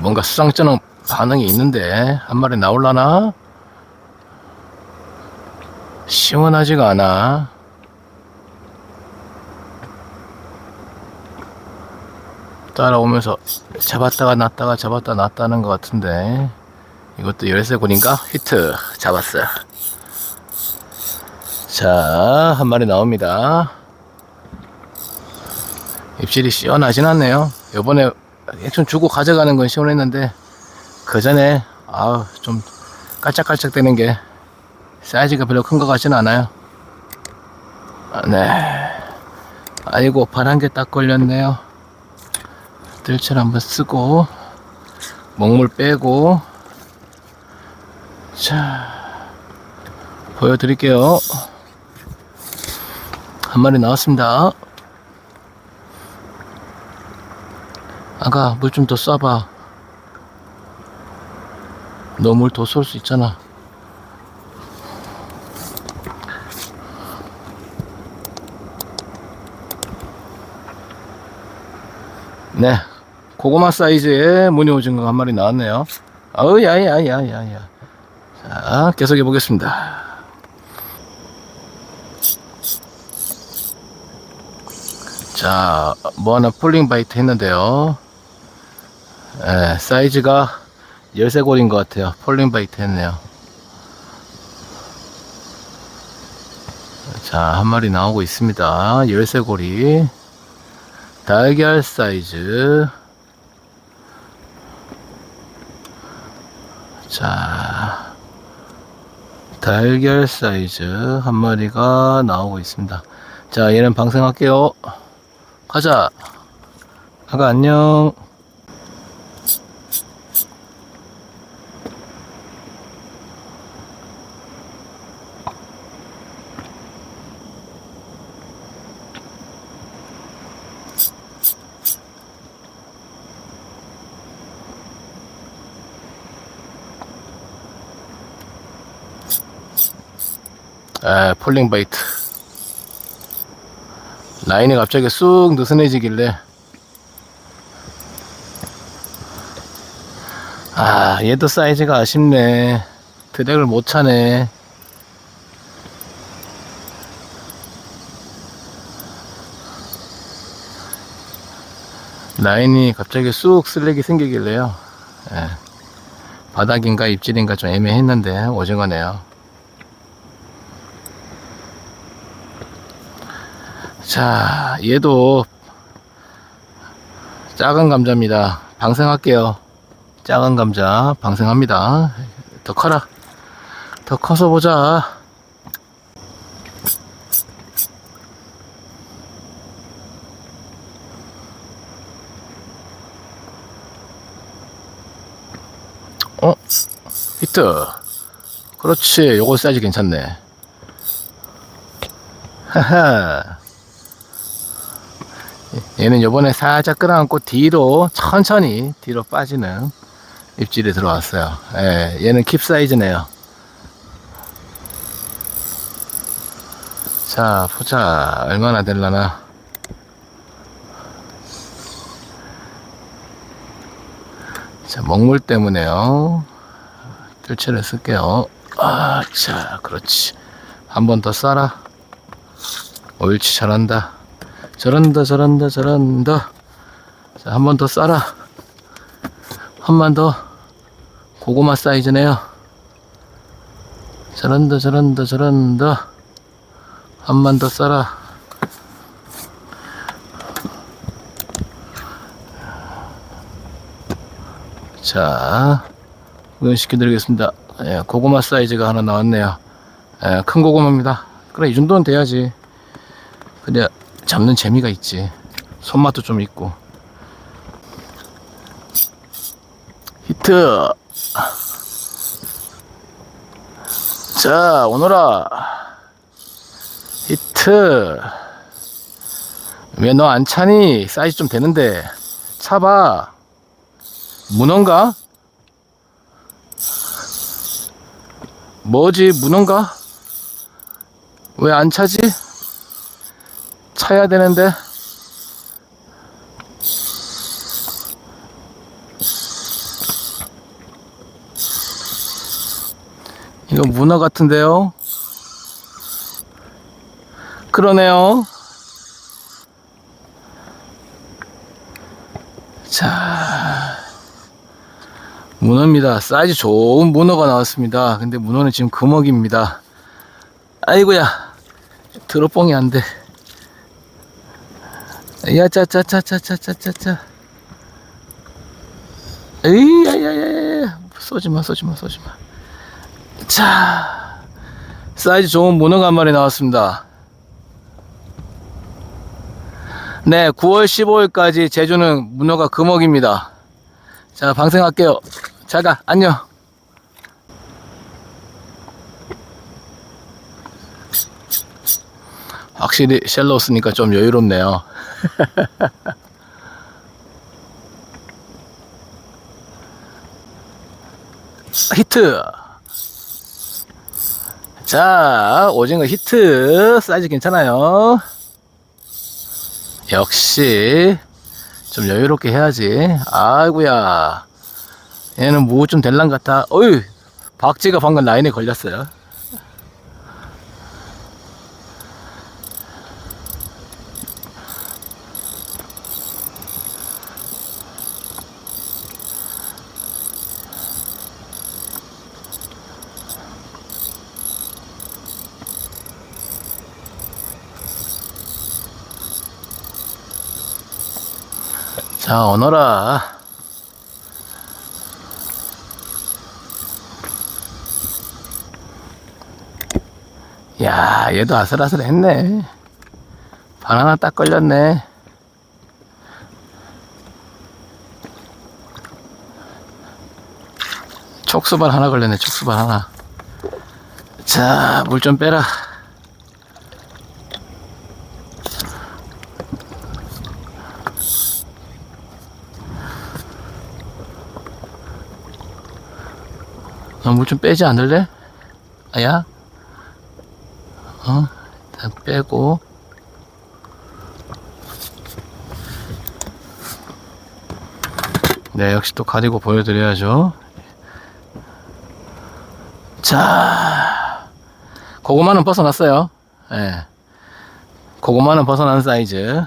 뭔가 수상쩍은 반응이 있는데 한 마리 나올라나? 시원하지가 않아. 따라오면서 잡았다가 놨다가 잡았다 놨다는 것 같은데 이것도 열쇠곤인가? 히트 잡았어요. 자, 한 마리 나옵니다. 입질이 시원하진 않네요. 요번에 액션 주고 가져가는 건 시원했는데 그 전에 아우 좀 깔짝깔짝 되는 게 사이즈가 별로 큰 것 같지는 않아요. 아, 네. 아이고 파란 게딱 걸렸네요. 들칠 한번 쓰고 먹물 빼고 자 보여드릴게요. 한 마리 나왔습니다. 아가 물 좀 더 쏴봐. 너 물 더 쏠 수 있잖아. 네. 고구마 사이즈의 무늬 오징어 한 마리 나왔네요. 어우, 야야야야야. 자, 계속 해 보겠습니다. 자, 뭐 하나 폴링 바이트 했는데요. 예, 사이즈가 열쇠골인 것 같아요. 폴링 바이트 했네요. 자, 한 마리 나오고 있습니다. 열쇠고리. 달걀 사이즈. 자, 달걀 사이즈 한 마리가 나오고 있습니다. 자, 얘는 방생할게요. 가자. 아가 안녕. 에, 폴링 바이트. 라인이 갑자기 쑥 느슨해지길래. 아, 얘도 사이즈가 아쉽네. 드랙을 못 차네. 라인이 갑자기 쑥 쓸렉이 생기길래요. 예. 바닥인가 입질인가 좀 애매했는데 오징어네요. 자, 얘도 작은 감자입니다. 방생할게요. 작은 감자 방생합니다. 더 커라. 더 커서 보자. 어? 히트. 그렇지. 요거 사이즈 괜찮네. 하하. 얘는 요번에 살짝 끌어안고 뒤로 천천히 뒤로 빠지는 입질이 들어왔어요. 예, 얘는 킵 사이즈네요. 자, 보자. 얼마나 될라나. 자, 먹물 때문에요. 뜰채를 쓸게요. 아, 자, 그렇지. 한 번 더 쏴라. 옳지, 잘한다. 저런다 저런다 저런다. 자, 한 번더 쏴라. 한 번 더 고구마 사이즈네요. 저런다 저런다 저런다. 한 번더 쏴라. 자 구경시켜 드리겠습니다. 예, 고구마 사이즈가 하나 나왔네요. 예, 큰 고구마입니다. 그래 이 정도는 돼야지. 근데 잡는 재미가 있지. 손맛도 좀 있고. 히트. 자, 오너라. 히트. 왜 너 안 차니? 사이즈 좀 되는데. 차봐. 문어인가? 뭐지, 문어인가? 왜 안 차지? 차야 되는데. 이거 문어 같은데요? 그러네요. 자 문어입니다. 사이즈 좋은 문어가 나왔습니다. 근데 문어는 지금 금어입니다. 아이고야 드롭봉이 안돼. 야, 짜짜짜짜짜짜짜짜. 에이, 야야야야, 쏘지 마, 쏘지 마, 쏘지 마. 자, 사이즈 좋은 문어가 한 마리 나왔습니다. 네, 9월 15일까지 제주는 문어가 금어기입니다. 자, 방생할게요. 잘 가, 안녕. 확실히 쓰니까 좀 여유롭네요. 히트! 자, 오징어 히트. 사이즈 괜찮아요. 역시, 좀 여유롭게 해야지. 아이고야. 얘는 뭐 좀 될란 같아. 어이, 박쥐가 방금 라인에 걸렸어요. 자, 오너라. 야, 얘도 아슬아슬했네. 바나나 딱 걸렸네. 촉수발 하나 걸렸네, 촉수발 하나. 자, 물 좀 빼라. 너 물 좀 빼지 않을래? 아야? 어? 일단 빼고. 네, 역시 또 가리고 보여드려야죠. 자, 고구마는 벗어났어요. 예. 네. 고구마는 벗어난 사이즈.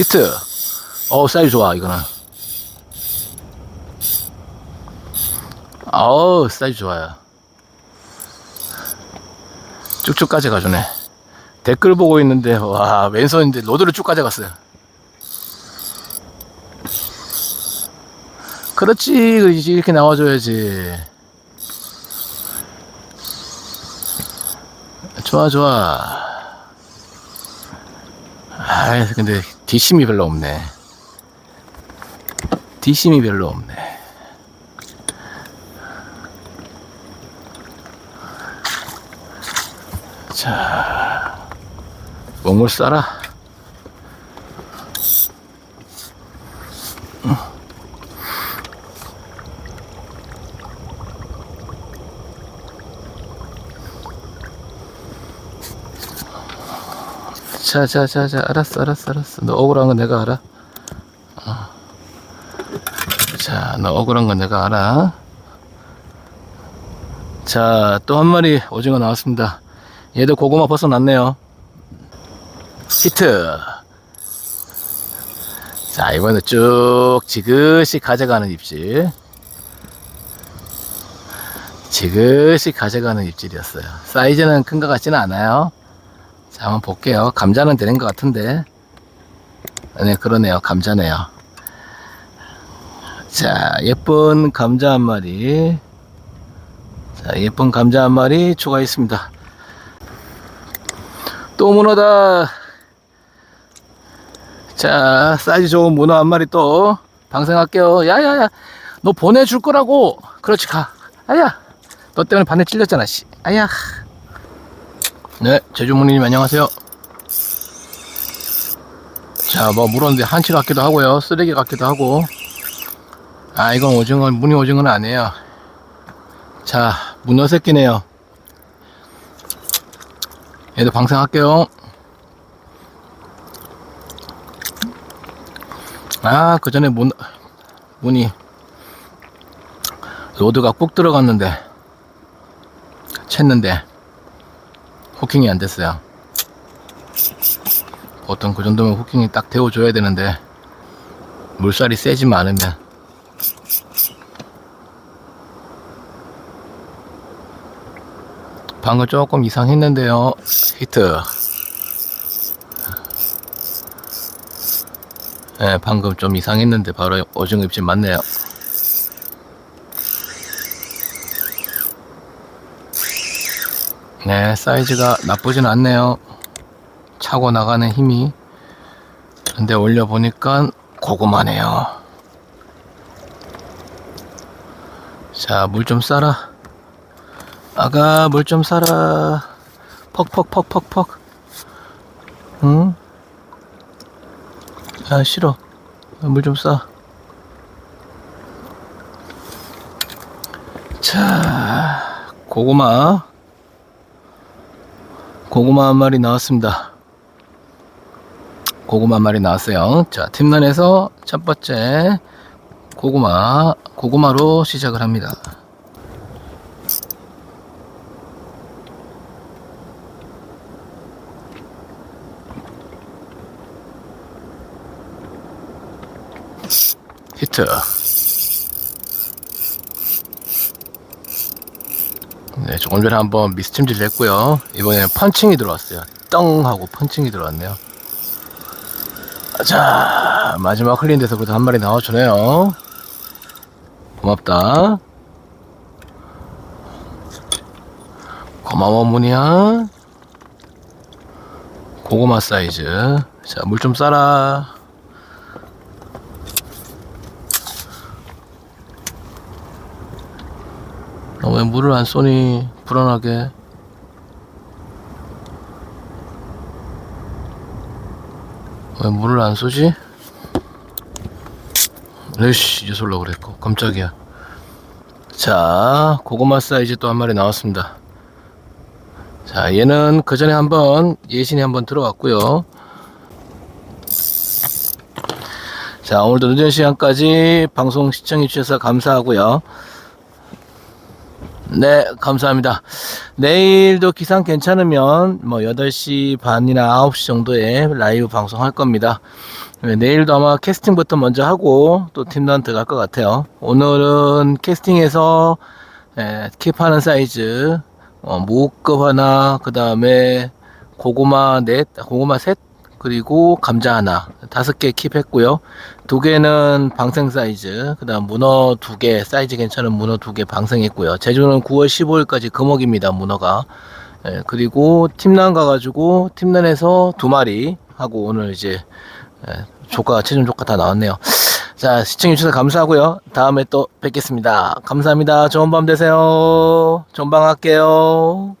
히트. 어 사이즈 좋아 이거는. 어우 사이즈 좋아요. 쭉쭉 가져가주네. 댓글 보고 있는데 와 왼손인데 로드를 쭉 가져갔어요. 그렇지 그렇지 이렇게 나와줘야지. 좋아 좋아. 아 근데 뒷심이 별로 없네. 뒷심이 별로 없네. 자, 몸을 싸라. 자, 자, 자, 자, 알았어, 알았어, 알았어. 너 억울한 건 내가 알아. 어. 자, 너 억울한 건 내가 알아. 자, 또 한 마리 오징어 나왔습니다. 얘도 고구마 벗어났네요. 히트. 자, 이번에 쭉 지그시 가져가는 입질. 지그시 가져가는 입질이었어요. 사이즈는 큰 것 같지는 않아요. 자, 한번 볼게요. 감자는 되는 것 같은데. 네, 그러네요. 감자네요. 자, 예쁜 감자 한 마리. 자, 예쁜 감자 한 마리 추가했습니다. 또 문어다. 자, 사이즈 좋은 문어 한 마리 또 방생할게요. 야 야 야, 너 보내줄 거라고. 그렇지 가. 아야, 너 때문에 반에 찔렸잖아. 씨. 아야. 네, 제주문님 안녕하세요. 자, 뭐 물었는데 한치 같기도 하고요. 쓰레기 같기도 하고. 아, 이건 오징어, 무늬 오징어는 아니에요. 자, 문어 새끼네요. 얘도 방생할게요. 아, 그 전에 문, 문이, 로드가 꾹 들어갔는데, 챘는데, 후킹이 안 됐어요. 보통 그 정도면 후킹이 딱 데워줘야 되는데, 물살이 세지만 않으면, 방금 조금 이상했는데요. 히트. 네, 방금 좀 이상했는데 바로 오징어 입질 맞네요. 네, 사이즈가 나쁘진 않네요. 차고 나가는 힘이. 근데 올려보니까 고구마네요. 자, 물 좀 싸라. 아가, 물 좀 싸라. 퍽퍽퍽퍽퍽. 응? 아, 싫어. 물 좀 싸. 자, 고구마. 고구마 한 마리 나왔습니다. 고구마 한 마리 나왔어요. 자, 팀란에서 첫 번째 고구마, 고구마로 시작을 합니다. 히트. 조금 전에 한번 미스침질 했고요. 이번에는 펀칭이 들어왔어요. 떵 하고 펀칭이 들어왔네요. 자, 마지막 흘린 데서 그래도 한 마리 나와주네요. 고맙다. 고마워, 문이야. 고구마 사이즈. 자, 물 좀 싸라. 왜 물을 안 쏘니? 불안하게. 왜 물을 안 쏘지? 에이씨, 이제 쏠라 그랬고. 깜짝이야. 자, 고구마 사이즈 또 한 마리 나왔습니다. 자, 얘는 그 전에 한번 예신이 한번 들어왔고요. 자, 오늘도 늦은 시간까지 방송 시청해주셔서 감사하고요. 네, 감사합니다. 내일도 기상 괜찮으면 뭐 8시 반이나 9시 정도에 라이브 방송할 겁니다. 네, 내일도 아마 캐스팅부터 먼저 하고 또 팀단 들어갈 것 같아요. 오늘은 캐스팅에서 에, 킵하는 사이즈 어, 무급 하나, 그 다음에 고구마 넷, 고구마 셋, 그리고 감자 하나, 다섯 개 킵했고요. 두 개는 방생 사이즈, 그 다음 문어 두 개, 사이즈 괜찮은 문어 두 개 방생했고요. 제주는 9월 15일까지 금어기입니다, 문어가. 예, 그리고 팀란 가가지고 팀란에서 두 마리 하고 오늘 이제 예, 조카, 최종 조카 다 나왔네요. 자, 시청해 주셔서 감사하고요. 다음에 또 뵙겠습니다. 감사합니다. 좋은 밤 되세요. 좋은 밤 할게요.